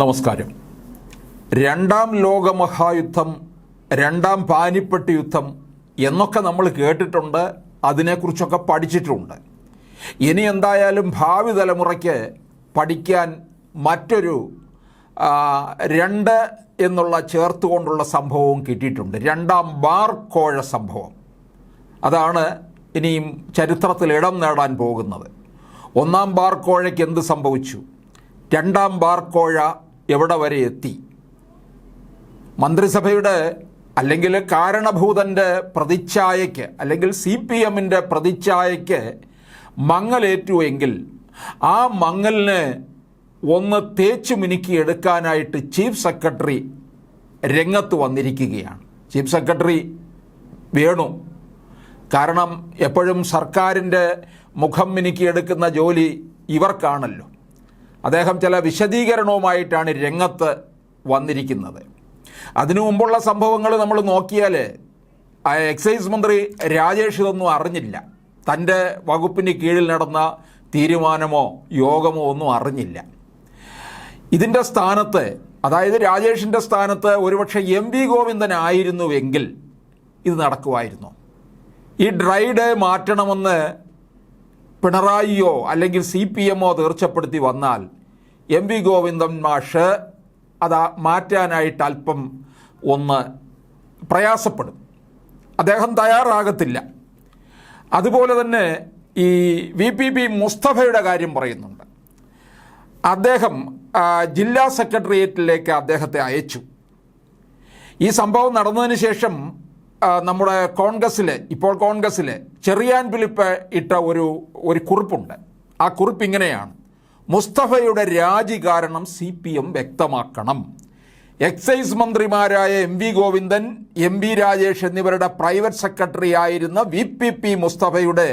നമസ്കാരം. രണ്ടാം ലോകമഹായുദ്ധം രണ്ടാം പാനിപ്പെട്ടി യുദ്ധം എന്നൊക്കെ നമ്മൾ കേട്ടിട്ടുണ്ട് അതിനെക്കുറിച്ചൊക്കെ പഠിച്ചിട്ടുണ്ട്. ഇനി എന്തായാലും ഭാവി തലമുറയ്ക്ക് പഠിക്കാൻ മറ്റൊരു രണ്ട് എന്നുള്ള ചേർത്തുകൊണ്ടുള്ള സംഭവവും കിട്ടിയിട്ടുണ്ട്. രണ്ടാം ബാർ കോഴ സംഭവം. അതാണ് ഇനിയും ചരിത്രത്തിൽ ഇടം നേടാൻ പോകുന്നത്. ഒന്നാം ബാർ കോഴയ്ക്ക് എന്ത് സംഭവിച്ചു? രണ്ടാം ബാർ കോഴ എവിടെ വരെ എത്തി? മന്ത്രിസഭയുടെ അല്ലെങ്കിൽ കാരണഭൂതന്റെ പ്രതിച്ഛായയ്ക്ക് അല്ലെങ്കിൽ സി പി എമ്മിന്റെ പ്രതിച്ഛായയ്ക്ക് മങ്ങലേറ്റുവെങ്കിൽ ആ മങ്ങലിന് ഒന്ന് തേച്ചു മിനുക്കി എടുക്കാനായിട്ട് ചീഫ് സെക്രട്ടറി രംഗത്ത് വന്നിരിക്കുകയാണ്. Chief secretary Venu. കാരണം എപ്പോഴും സർക്കാരിന്റെ മുഖം മിനുക്കിയെടുക്കുന്ന ജോലി ഇവർക്കാണല്ലോ. അദ്ദേഹം ചില വിശദീകരണവുമായിട്ടാണ് രംഗത്ത് വന്നിരിക്കുന്നത്. അതിനു മുമ്പുള്ള സംഭവങ്ങൾ നമ്മൾ നോക്കിയാൽ എക്സൈസ് മന്ത്രി രാജേഷ് ഇതൊന്നും അറിഞ്ഞില്ല. തന്റെ വകുപ്പിന് കീഴിൽ നടന്ന തീരുമാനമോ യോഗമോ ഒന്നും അറിഞ്ഞില്ല. ഇതിന്റെ സ്ഥാനത്ത് അതായത് രാജേഷിന്റെ സ്ഥാനത്ത് ഒരുപക്ഷെ എം വി ഗോവിന്ദനായിരുന്നുവെങ്കിൽ ഇത് നടക്കുമായിരുന്നു. ഈ ഡ്രൈ ഡേ മാറ്റണമെന്ന് പിണറായിയോ അല്ലെങ്കിൽ സി പി എമ്മോ തീർച്ചപ്പെടുത്തി വന്നാൽ എം വി ഗോവിന്ദൻ മാഷ് അത് മാറ്റാനായിട്ട് അല്പം ഒന്ന് പ്രയാസപ്പെടും. അദ്ദേഹം തയ്യാറാകത്തില്ല. അതുപോലെ തന്നെ ഈ വി പി പി മുസ്തഫയുടെ കാര്യം പറയുന്നുണ്ട്. അദ്ദേഹം ജില്ലാ സെക്രട്ടേറിയറ്റിലേക്ക് അദ്ദേഹത്തെ അയച്ചു. ഈ സംഭവം നടന്നതിന് ശേഷം നമ്മുടെ കോൺഗ്രസ്സിലെ ഇപ്പോൾ കോൺഗ്രസ്സിലെ ചെറിയാൻ ഫിലിപ്പ് ഇട്ട ഒരു ഒരു കുറിപ്പുണ്ട്. ആ കുറിപ്പ് ഇങ്ങനെയാണ്. മുസ്തഫയുടെ രാജി കാരണം സി പി എം വ്യക്തമാക്കണം. എക്സൈസ് മന്ത്രിമാരായ M V Govindan M V Rajesh എന്നിവരുടെ പ്രൈവറ്റ് സെക്രട്ടറി ആയിരുന്ന വി പി പി മുസ്തഫയുടെ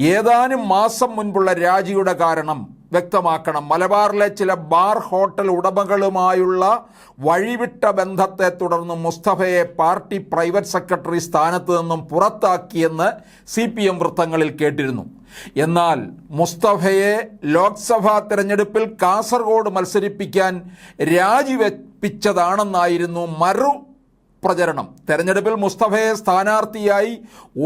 ഏതാനും മാസം മുൻപുള്ള രാജിയുടെ കാരണം വ്യക്തമാക്കണം. മലബാറിലെ ചില ബാർ ഹോട്ടൽ ഉടമകളുമായുള്ള വഴിവിട്ട ബന്ധത്തെ തുടർന്ന് മുസ്തഫയെ പാർട്ടി പ്രൈവറ്റ് സെക്രട്ടറി സ്ഥാനത്ത് നിന്നും പുറത്താക്കിയെന്ന് സി പി എം വൃത്തങ്ങളിൽ കേട്ടിരുന്നു. എന്നാൽ മുസ്തഫയെ ലോക്സഭാ തെരഞ്ഞെടുപ്പിൽ കാസർഗോഡ് മത്സരിപ്പിക്കാൻ രാജിവെപ്പിച്ചതാണെന്നായിരുന്നു മറു പ്രചരണം. തെരഞ്ഞെടുപ്പിൽ മുസ്തഫയെ സ്ഥാനാർത്ഥിയായി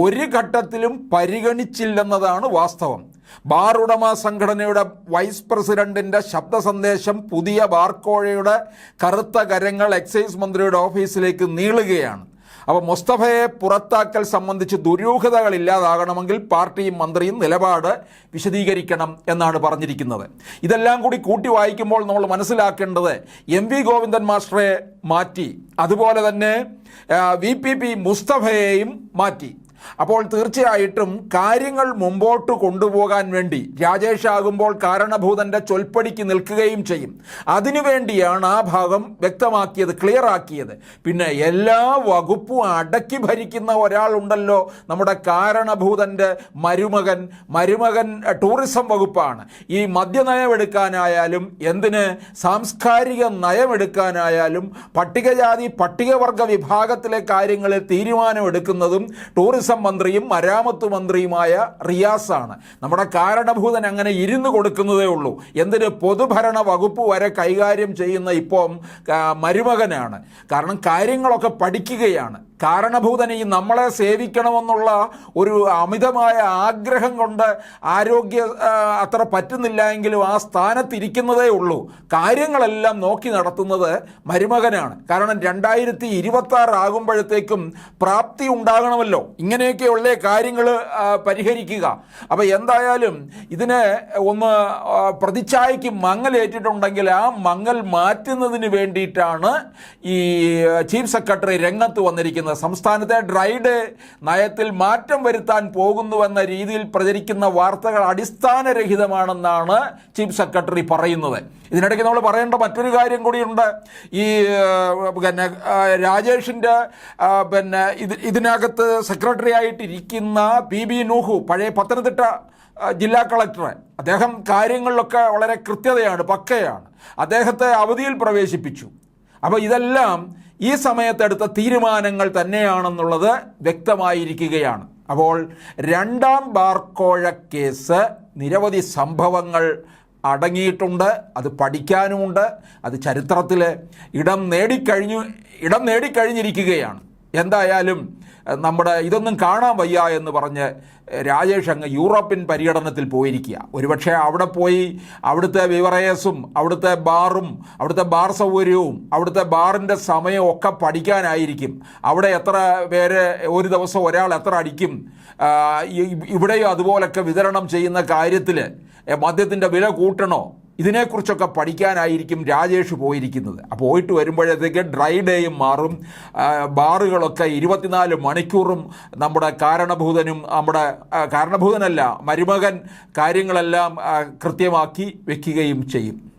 ഒരു ഘട്ടത്തിലും പരിഗണിച്ചില്ലെന്നതാണ് വാസ്തവം. ബാർ ഉടമ സംഘടനയുടെ വൈസ് പ്രസിഡന്റിന്റെ ശബ്ദ സന്ദേശം പുതിയ ബാർക്കോഴയുടെ കറുത്ത കരങ്ങൾ എക്സൈസ് മന്ത്രിയുടെ ഓഫീസിലേക്ക് നീളുകയാണ്. അപ്പോൾ മുസ്തഫയെ പുറത്താക്കൽ സംബന്ധിച്ച് ദുരൂഹതകൾ ഇല്ലാതാകണമെങ്കിൽ പാർട്ടിയും മന്ത്രിയും നിലപാട് വിശദീകരിക്കണം എന്നാണ് പറഞ്ഞിരിക്കുന്നത്. ഇതെല്ലാം കൂടി കൂട്ടി വായിക്കുമ്പോൾ നമ്മൾ മനസ്സിലാക്കേണ്ടത് എം വി ഗോവിന്ദൻ മാസ്റ്ററെ മാറ്റി. അതുപോലെ തന്നെ വി പി പി മുസ്തഫയെയും മാറ്റി. അപ്പോൾ തീർച്ചയായിട്ടും കാര്യങ്ങൾ മുമ്പോട്ട് കൊണ്ടുപോകാൻ വേണ്ടി രാജേഷ് ആകുമ്പോൾ കാരണഭൂതന്റെ ചൊൽപ്പടിക്ക് നിൽക്കുകയും ചെയ്യും. അതിനുവേണ്ടിയാണ് ആ ഭാഗം വ്യക്തമാക്കിയത് ക്ലിയർ ആക്കിയത്. പിന്നെ എല്ലാ വകുപ്പും അടക്കി ഭരിക്കുന്ന ഒരാളുണ്ടല്ലോ നമ്മുടെ കാരണഭൂതന്റെ മരുമകൻ. മരുമകൻ ടൂറിസം വകുപ്പാണ്. ഈ മദ്യനയമെടുക്കാനായാലും എന്തിന്? സാംസ്കാരിക നയമെടുക്കാനായാലും പട്ടികജാതി പട്ടികവർഗ വിഭാഗത്തിലെ കാര്യങ്ങളിൽ തീരുമാനമെടുക്കുന്നതും ടൂറിസം മന്ത്രിയും മരാമത്ത് മന്ത്രിയുമായ റിയാസാണ്. നമ്മുടെ കാരണഭൂതൻ അങ്ങനെ ഇരുന്ന് കൊടുക്കുന്നതേ ഉള്ളൂ. എന്തിന് പൊതുഭരണ വകുപ്പ് വരെ കൈകാര്യം ചെയ്യുന്ന ഇപ്പം മരുമകനാണ്. കാരണം കാര്യങ്ങളൊക്കെ പഠിക്കുകയാണ്. കാരണഭൂതൻ ഈ നമ്മളെ സേവിക്കണമെന്നുള്ള ഒരു അമിതമായ ആഗ്രഹം കൊണ്ട് ആരോഗ്യ അത്ര പറ്റുന്നില്ല എങ്കിലും ആ സ്ഥാനത്തിരിക്കുന്നതേ ഉള്ളൂ. കാര്യങ്ങളെല്ലാം നോക്കി നടത്തുന്നത് മരുമകനാണ്. കാരണം രണ്ടായിരത്തി ഇരുപത്തി ആകുമ്പോഴത്തേക്കും പ്രാപ്തി ഉണ്ടാകണമല്ലോ. ഇങ്ങനെയൊക്കെയുള്ള കാര്യങ്ങൾ പരിഹരിക്കുക. അപ്പോൾ എന്തായാലും ഇതിനെ ഒന്ന് പ്രതിച്ഛായയ്ക്ക് മങ്ങലേറ്റിട്ടുണ്ടെങ്കിൽ ആ മങ്ങൽ മാറ്റുന്നതിന് വേണ്ടിയിട്ടാണ് ഈ ചീഫ് സെക്രട്ടറി രംഗത്ത് വന്നിരിക്കുന്നത്. സംസ്ഥാനത്തെ ഡ്രൈ ഡേ നയത്തിൽ മാറ്റം വരുത്താൻ പോകുന്നുവെന്ന രീതിയിൽ പ്രചരിക്കുന്ന വാർത്തകൾ അടിസ്ഥാനരഹിതമാണെന്നാണ് ചീഫ് സെക്രട്ടറി പറയുന്നത്. ഇതിനിടയ്ക്ക് നമ്മൾ പറയേണ്ട മറ്റൊരു കാര്യം കൂടിയുണ്ട്. ഈ പിന്നെ രാജേഷിന്റെ പിന്നെ ഇത് ഇതിനകത്ത് സെക്രട്ടറി ആയിട്ടിരിക്കുന്ന പി ബി നൂഹു പഴയ പത്തനംതിട്ട ജില്ലാ കളക്ടറെ. അദ്ദേഹം കാര്യങ്ങളിലൊക്കെ വളരെ കൃത്യതയാണ് പക്കയാണ്. അദ്ദേഹത്തെ അവധിയിൽ പ്രവേശിപ്പിച്ചു. അപ്പോൾ ഇതെല്ലാം ഈ സമയത്തെടുത്ത തീരുമാനങ്ങൾ തന്നെയാണെന്നുള്ളത് വ്യക്തമായിരിക്കുകയാണ്. അപ്പോൾ രണ്ടാം ബാർക്കോഴ കേസ് നിരവധി സംഭവങ്ങൾ അടങ്ങിയിട്ടുണ്ട് അത് പഠിക്കാനുമുണ്ട് അത് ചരിത്രത്തിൽ ഇടം നേടിക്കഴിഞ്ഞു ഇടം നേടിക്കഴിഞ്ഞിരിക്കുകയാണ്. എന്തായാലും നമ്മുടെ ഇതൊന്നും കാണാൻ വയ്യ എന്ന് പറഞ്ഞ് രാജേഷ് അങ്ങ് യൂറോപ്യൻ പര്യടനത്തിൽ പോയിരിക്കുക. ഒരുപക്ഷെ അവിടെ പോയി അവിടുത്തെ വിവറേസും അവിടുത്തെ ബാറും അവിടുത്തെ ബാർ സൗകര്യവും അവിടുത്തെ ബാറിന്റെ സമയവും ഒക്കെ പഠിക്കാനായിരിക്കും. അവിടെ എത്ര പേര് ഒരു ദിവസം ഒരാൾ എത്ര അടിക്കും ഇവിടെയും അതുപോലൊക്കെ വിതരണം ചെയ്യുന്ന കാര്യത്തിൽ മദ്യത്തിന്റെ വില കൂട്ടണോ? ഇതിനെക്കുറിച്ചൊക്കെ പഠിക്കാനായിരിക്കും രാജേഷ് പോയിരിക്കുന്നത്. അപ്പോൾ പോയിട്ട് വരുമ്പോഴത്തേക്ക് ഡ്രൈ ഡേയും മാറും. ബാറുകളൊക്കെ ഇരുപത്തിനാല് മണിക്കൂറും നമ്മുടെ കാരണഭൂതനും നമ്മുടെ കാരണഭൂതനല്ല മരുമകൻ കാര്യങ്ങളെല്ലാം കൃത്യമാക്കി വയ്ക്കുകയും ചെയ്യും.